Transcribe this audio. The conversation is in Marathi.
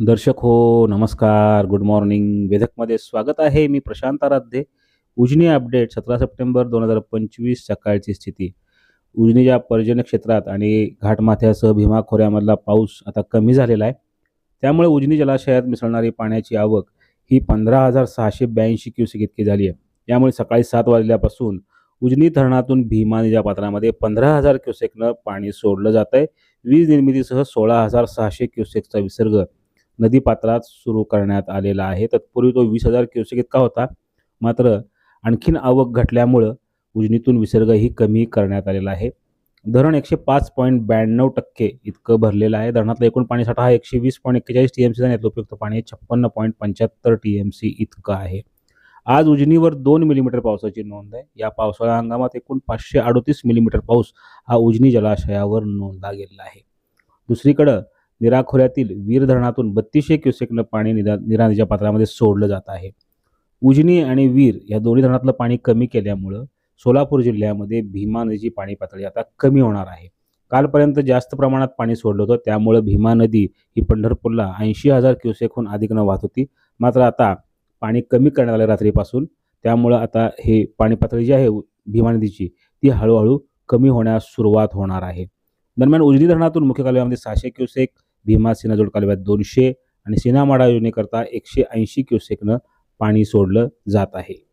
दर्शक हो नमस्कार. गुड मॉर्निंग वेधकमध्ये स्वागत आहे. मी प्रशांत आराध्ये. उजनी अपडेट सतरा सप्टेंबर दोन हजार पंचवीस सकाळची स्थिती. उजनीच्या पर्जन्य क्षेत्रात आणि घाटमाथ्यासह भीमा खोऱ्यामधला पाऊस आता कमी झालेला आहे. त्यामुळे उजनी जलाशयात मिसळणारी पाण्याची आवक ही पंधरा हजार सहाशे ब्याऐंशी क्युसेक इतकी झाली आहे. त्यामुळे सकाळी सात वाजल्यापासून उजनी धरणातून भीमा पात्रामध्ये पंधरा हजार क्युसेकनं पाणी सोडलं जात आहे वीज निर्मितीसह सोळा हजार सहाशे क्युसेकचा विसर्ग नदीपात्रात सुरू करण्यात आलेला आहे. तत्पूर्वी तो वीस हजार क्युसेक इतका होता. मात्र आणखीन आवक घटल्यामुळं उजनीतून विसर्गही कमी करण्यात आलेला आहे. धरण एकशे पाच पॉईंट ब्याण्णव टक्के इतकं भरलेलं आहे. धरणातला एकूण पाणीसाठा हा एकशे वीस पॉईंट एक्केचाळीस टी एम सीचा यातलं उपयुक्त पाणी छप्पन्न पॉईंट पंच्याहत्तर टी एम सी इतकं आहे. आज उजनीवर दोन मिलीमीटर पावसाची नोंद आहे. या पावसाळ्या हंगामात एकूण पाचशे अडोतीस मिलीमीटर पाऊस हा उजनी जलाशयावर नोंदला गेलेला आहे. दुसरीकडं निरा खोऱ्यातील वीर धरणातून बत्तीसशे क्युसेकनं पाणी निरा निरा नदीच्या पात्रामध्ये सोडलं जात आहे. उजनी आणि वीर या दोन्ही धरणातलं पाणी कमी केल्यामुळं सोलापूर जिल्ह्यामध्ये भीमा नदीची पाणी पातळी आता कमी होणार आहे. कालपर्यंत जास्त प्रमाणात पाणी सोडलं होतं त्यामुळं भीमा नदी ही पंढरपूरला ऐंशी हजार क्युसेकहून अधिकनं वाहत होती. मात्र आता पाणी कमी करण्यात आलं रात्रीपासून त्यामुळं आता हे पाणी पातळी जी आहे भीमा नदीची ती हळूहळू कमी होण्यास सुरुवात होणार आहे. दरम्यान उजनी धरणातून मुख्य कालव्यामध्ये सहाशे क्युसेक भीमा सिनाजोड कालव्यात दोनशे आणि सिनामाडा योजनेकरता एकशे ऐंशी क्युसेकनं पाणी सोडलं जात आहे.